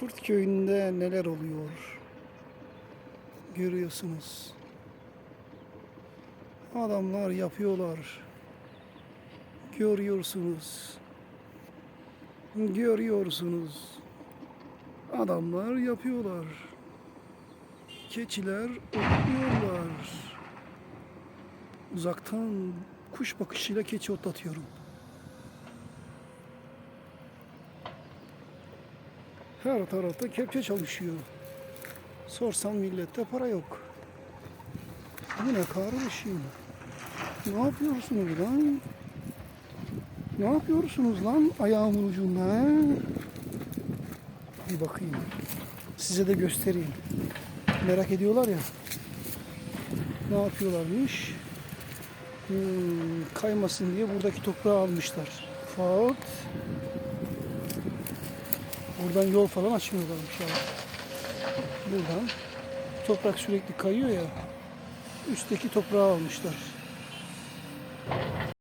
Kurt köyünde neler oluyor? Görüyorsunuz. Adamlar yapıyorlar. Görüyorsunuz. Görüyorsunuz. Adamlar yapıyorlar. Keçiler otluyorlar. Uzaktan kuş bakışıyla keçi otlatıyorum. Her tarafta kepçe çalışıyor. Sorsam millette para yok. Bu ne kardeşim? Ne yapıyorsunuz lan? Ne yapıyorsunuz lan ayağımın ucunda? Bir bakayım. Size de göstereyim. Merak ediyorlar ya. Ne yapıyorlarmış? Hmm, kaymasın diye buradaki toprağı almışlar. Fakat buradan yol falan açmıyorlarmış ya. Buradan toprak sürekli kayıyor ya. Üstteki toprağı almışlar.